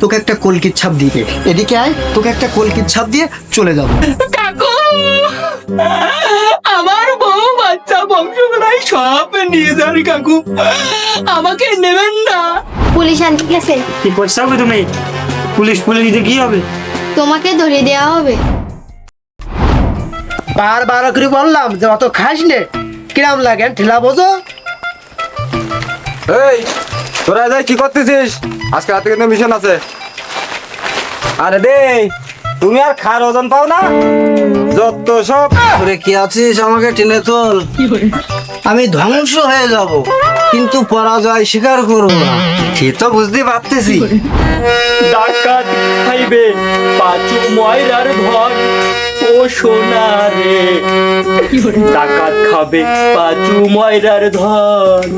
তোকে একটা কলকির ছাপ দিবে এদিকে আয় তোকে একটা কলকির ছাপ দিয়ে চলে যাব। কাকু! আমার বউ বাচ্চা বংশগুলাই সব নিয়ে যান কাকু। আমাকে নেবেন না। পুলিশ আনতে গেছে। কি করছ হবে তুমি? পুলিশ পুলিশ দিতে কি হবে? তোমাকে ধরে দেওয়া হবে। বার বার করে বললাম যে অত খাস নে। কিরাম লাগে ঠেলা বোঝো? এই তোরা যাই কি করতেছিস? আজকে রাতে কিন্তু মিশন আছে। আরে দে তুমি আর খার ওজন পাও না? যত সব ওরে কি আছিস আমাকে টেনে তোল? আমি ধ্বংস হয়ে যাব কিন্তু পরাজয় স্বীকার করব না। সে তো বুঝতে পারতেছি। ডাকাত খাইবে পাঁচু ময়রার ধন ও সোনা রে ডাকাত খাবে পাঁচু ময়রার ধন।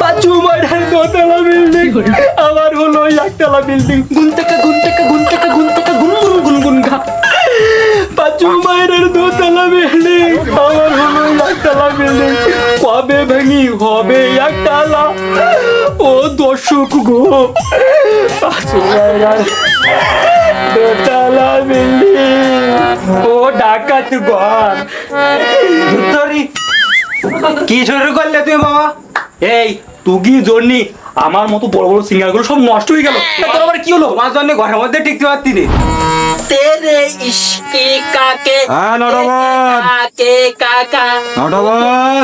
পাঁচু ময়রার দোতলা বিল্ডিং আমার হলো একতলা বিল্ডিং গুন টাকা গুন টাকা গুন টাকা গুন টাকা গুন গুন গুন গুন ঘা। পাঁচু মায়ের দোতলা বিল্ডিং আমার হলো একতলা বিল্ডিং কবে ভেঙি, হবে একতলা। ও দর্শক গো, পাঁচু মায়ের দোতলা বিল্ডিং ও ডাকাত ঘর কি শুরু করলে তুমি বাবা এই তুগি জন্যি আমার মতো বড় বড় সিঙ্গারগুলো সব নষ্ট হয়ে গেল? তোর আবার কি হলো? তোমার জন্য ঘরের মধ্যে টিকতে পারতি নি। তেরে ইশকে কাকে হ্যাঁ নটবর। কাকে কাকা। নটবর।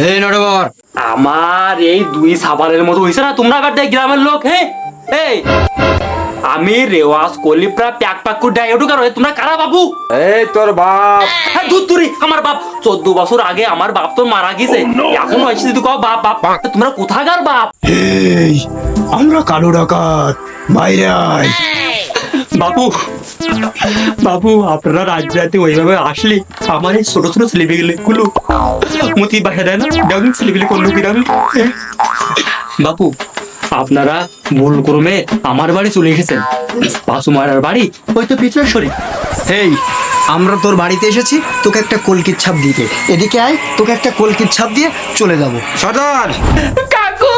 এই। নটবর। আমার এই দুই সাবারের মতো হয়েছে না তোমরা কাটতে গ্রামের লোক হ্যাঁ? এই আমি রেওয়াজ করলি প্রায় প্যাক প্যাক করে দেয়। ওটু কারও তোমরা কারা বাবু? এই তোর বাপ। হ্যাঁ দুধ তুরি আমার বাপ। চোদ্দ বছর আগে আমার বাপ তো মারা গেছে। এখন হয়েছে যদি কও বাপ বাপ তা তোমরা কোথাকার বাপ? এই আমরা কালো ডাকাত বাইরে আয় বাবু বাবু আপনারা রাত রাতে ওইভাবে আসলে আমার এই ছোট ছোট ছেলেমেয়েগুলো গুলো মতি বাসা দেয় না? দেখুন ছেলেমেয়ে করল কিরম। বাবু আপনারা ভুল ক্রমে আমার বাড়ি চলে এসেছেন। পাশু মারার বাড়ি ওই তো পিছনের শরীর। এই আমরা তোর বাড়িতে এসেছি তোকে একটা কলকির ছাপ দিতে এদিকে আয় তোকে একটা কলকির ছাপ দিয়ে চলে যাব। সর্দার! কাকু!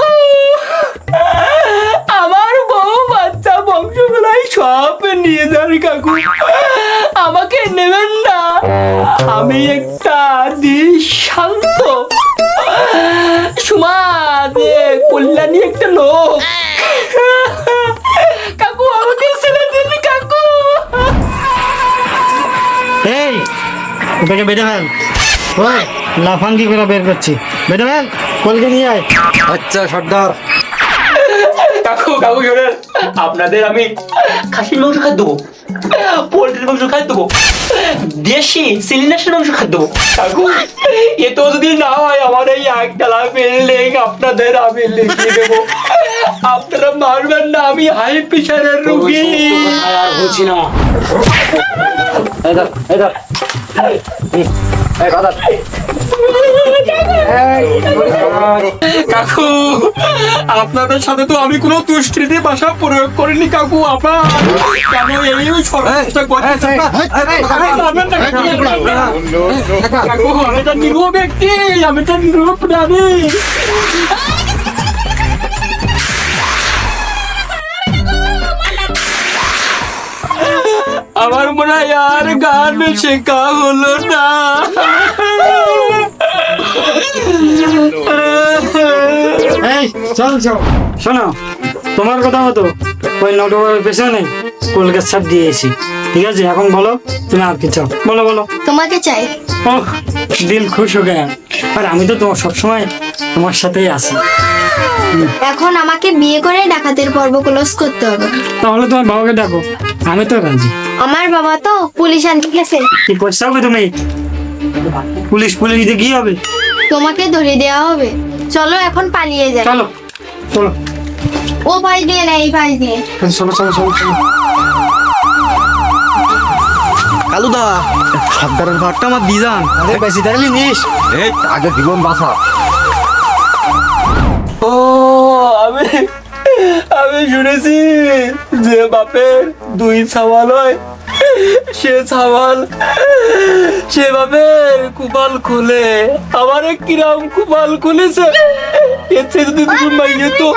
আমার বউ বাচ্চা বংশগুলাই সব নিয়ে যান কাকু। আমাকে নেবেন না। আমি একটা শান্ত সমাজে কল্যাণী একটা লোক। কাকু আমাকে ছেড়ে দিন কাকু। এই ওটাকে বেঁধে ফেল। ওই লাফাঙ্গি করে বের করছি। বেঁধে ফেল কলকে নিয়ে আয়। আচ্ছা সর্দার। কাকু কাকু শোনেন আপনাদের আমি খাসির মাংস খাই দেবো। পোল্ট্রির মাংস খাই দেবো। দেশি সিলিন্ডারের মাংস খাই দেবো কাকু এ তো যদি না হয় আমার এই একটালা বিল্ডিং আপনাদের আমি লিখে দেবো। আপনারা মারবেন না আমি হাই প্রেশারের রুগী। আর বলছি না। এই দাদা এই দাদা এই। কাকু আপনাদের সাথে তো আমি কোনো তুষ্টিতে ভাষা প্রয়োগ করিনি কাকু আপনার কেন এই সর্বনাশটা করছেন? কাকু, আমি তো নিরীহ ব্যক্তি আমি তো নিরীহ প্রাণী আমার মনে হয় আর গান শেখা হলো না চল চল। শোনো তোমার কথা মতো ওই নটবরের পেছনে কলকাতা ছাপ দিয়েছি ঠিক আছে এখন বলো তুমি আর কি চাও? বলো বলো। তোমাকে চাই। ওহ দিল খুশ হয়ে গেল আর আমি তো তোমার সবসময় তোমার সাথেই আছি। এখন আমাকে বিয়ে করে ডাকাতের পর্ব ক্লোজ করতে হবে। তাহলে তোমার বাবাকে ডাকো। আমি তো রাজি। আমার বাবা তো পুলিশ আনতে গেছে। কি করছ হবে তুমি? পুলিশ পুলিশ দিতে কি হবে? তোমাকে ধরে দেওয়া হবে। চলো এখন পালিয়ে যাই। চলো। চলো। ও পাশ দিয়ে না এই পাশ দিয়ে। চলো চলো চলো চলো। কালুদা সর্দারের ঘরটা আমার দিদান আরে বেশি দাঁড়ালি নিস। এই, আগে জীবন বাঁচা। ও আমি আমি শুনেছি যে বাপের দুই সাওয়াল হয়। সে সাওয়াল সে কুপাল খুলে আমারে কিরাম কুপাল খুলেছে। এর চেয়ে যদি তুমি মাইয়ে তো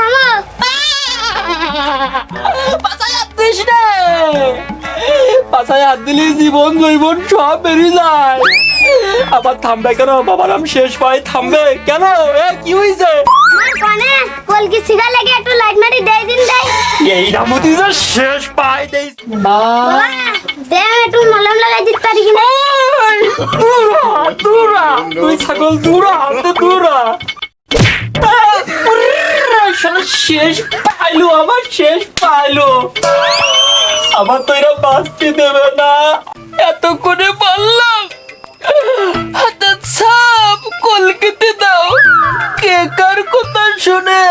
পাশায় হাত দিলে জীবন জৈবন সব বেরিয়ে যায়। আবার থামবে কেন? বাবার নাম শেষ পাই থামবে। কেন? এ কি হয়েছে কনে কলকি সিগা লাগে একটু লাইট মারি দেই দিন দেই। এই রামতি যে শেষ পাই দেই। দে একটু মলম লাগাই দিতে পারি দূরা দূরা। তুই ছাগল দূরা হাতে দূরা। শেষ পাইলো আমার শেষ পাইলো। আমার তো এরা বাঁচতে দেবে না। এত করে বললাম হাতে শুনে!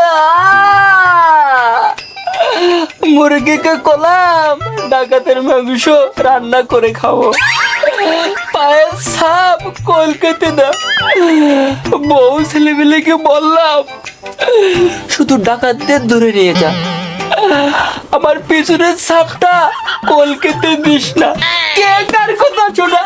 মুরগিকে কলাম, ডাকাতের মাংস রান্না করে খাব। পায়ের সাপ কলকাতে দাও বউ ছেলেমেলেকে বললাম, শুধু ডাকাতদের ধরে নিয়ে যা। আমার পিছনের সাপটা কলকাতে দিস না। কে কার কথা শোনা!